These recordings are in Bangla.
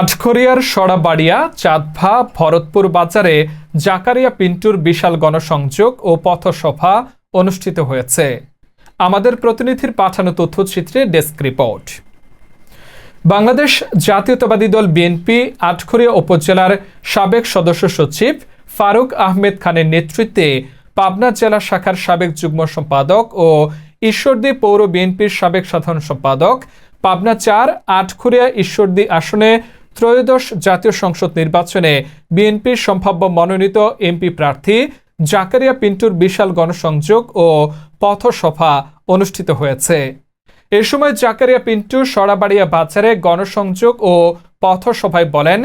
আটখরিয়ার সরাবাড়িয়া, চাঁদভা, ভরতপুর বাজারে জাকারিয়া পিন্টুর বিশাল গণসংযোগ ও পথসভা অনুষ্ঠিত হয়েছে। আমাদের প্রতিনিধির পাঠানো তথ্যচিত্রে ডেস্ক রিপোর্ট। বাংলাদেশ জাতীয়তাবাদী দল বিএনপি আটখরিয়া উপজেলার সাবেক সদস্য সচিব ফারুক আহমেদ খানের নেতৃত্বে পাবনা জেলা শাখার সাবেক যুগ্ম সম্পাদক ও ঈশ্বরদী পৌর বিএনপির সাবেক সাধারণ সম্পাদক, পাবনা চার আটখরিয়া ঈশ্বরদী আসনে ত্রয়োদশ জাতীয় সংসদ নির্বাচনে বিএনপির সম্ভাব্য মনোনীত এমপি প্রার্থী জাকারিয়া পিন্টুর বিশাল গণসংযোগ ও পথসভা অনুষ্ঠিত হয়েছে। এ সময় জাকারিয়া পিন্টু সরাবাড়িয়া বাজারে গণসংযোগ ও পথসভায় বলেন,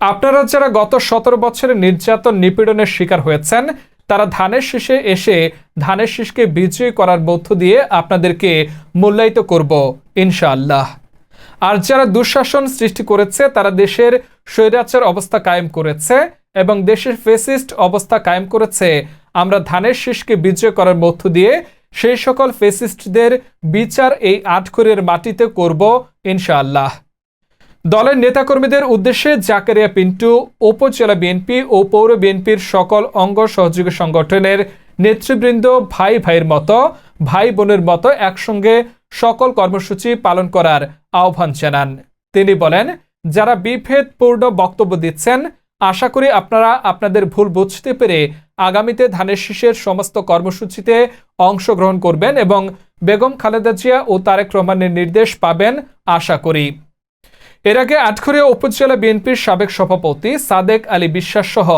আপনারা যারা গত সতেরো বছরের নির্যাতন নিপীড়নের শিকার হয়েছেন, তারা ধানের শীষে এসে ধানের শীষকে বিজয়ী করার মধ্য দিয়ে আপনাদেরকে মূল্যায়িত করব, ইনশাআল্লাহ। আর যারা দুঃশাসন সৃষ্টি করেছে, তারা দেশের স্বৈরাচার অবস্থা কায়েম করেছে এবং দেশের ফেসিস্ট অবস্থা কায়েম করেছে। আমরা ধানের শীষকে বিজয় করার মধ্য দিয়ে সেই সকল ফেসিস্টদের বিচার এই আটখড়ির মাটিতে করব ইনশাআল্লাহ। দলের নেতাকর্মীদের উদ্দেশ্যে জাকারিয়া পিন্টু, উপজেলা বিএনপি ও পৌর বিএনপির সকল অঙ্গ সহযোগী সংগঠনের নেতৃবৃন্দ ভাই ভাইয়ের মতো, ভাই বোনের মতো একসঙ্গে সকল কর্মসূচি পালন করার আহ্বান জানান। তিনি বলেন, যারা বিভেদপূর্ণ বক্তব্য দিচ্ছেন, আশা করি আপনারা আপনাদের ভুল বুঝতে পেরে আগামীতে ধানের শীষের সমস্ত কর্মসূচিতে অংশগ্রহণ করবেন এবং বেগম খালেদা জিয়া ও তারেক রহমানের নির্দেশ পাবেন আশা করি। এর আগে আটখরিয়া উপজেলা বিএনপির সাবেক সভাপতি সাদেক আলী বিশ্বাস সহ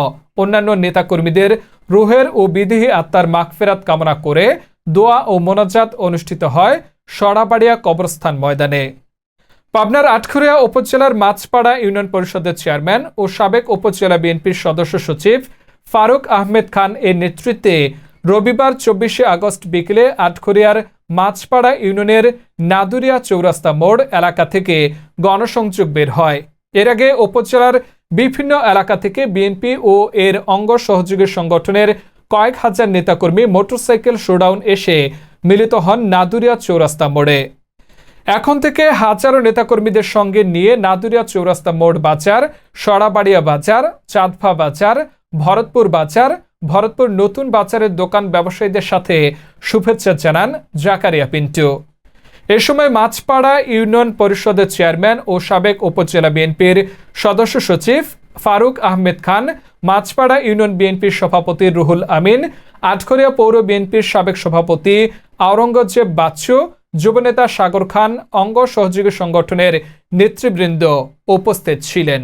অন্যান্য নেতাকর্মীদের রুহের ও বিধিহী আত্মার মাগফেরাত কামনা করে দোয়া ও মোনাজাত অনুষ্ঠিত হয়। সরাবাড়িয়া কবরস্থান ময়দানে। পাবনার আটখরিয়া উপজেলার মাছপাড়া ইউনিয়ন পরিষদের চেয়ারম্যান ও সাবেক উপজেলা বিএনপির সদস্য সচিব ফারুক আহমেদ খান এর নেতৃত্বে রবিবার চব্বিশে আগস্ট বিকেলে আটখরিয়ার মাছপাড়া ইউনিয়নের নাদুরিয়া চৌরাস্তা মোড় এলাকা থেকে গণসংযোগ বের হয়। এর আগে উপজেলার বিভিন্ন এলাকা থেকে বিএনপি ও এর অঙ্গ সহযোগী সংগঠনের কয়েক হাজার নেতাকর্মী মোটরসাইকেল শোডাউন এসে মিলিত হন নাদুরিয়া চৌরাস্তা মোড়ে। এখন থেকে হাজারো নেতাকর্মীদের সঙ্গে নিয়ে নাদুরিয়া চৌরাস্তা মোড় বাজার, সরাবাড়িয়া বাজার, চাঁদফা বাজার, ভরতপুর বাজার, ভরতপুর নতুন বাজারের দোকান ব্যবসায়ীদের সাথে শুভেচ্ছা জানান জাকারিয়া পিন্টু। এ সময় মাছপাড়া ইউনিয়ন পরিষদের চেয়ারম্যান ও সাবেক উপজেলা বিএনপির সদস্য সচিব ফারুক আহমেদ খান, মাছপাড়া ইউনিয়ন বিএনপির সভাপতি রুহুল আমিন আটখরিয়া পৌর বিএনপির সাবেক সভাপতি আওরঙ্গজেব বাচ্চু যুবনেতা সাগর খান অঙ্গ সহযোগী সংগঠনের নেতৃবৃন্দ উপস্থিত ছিলেন।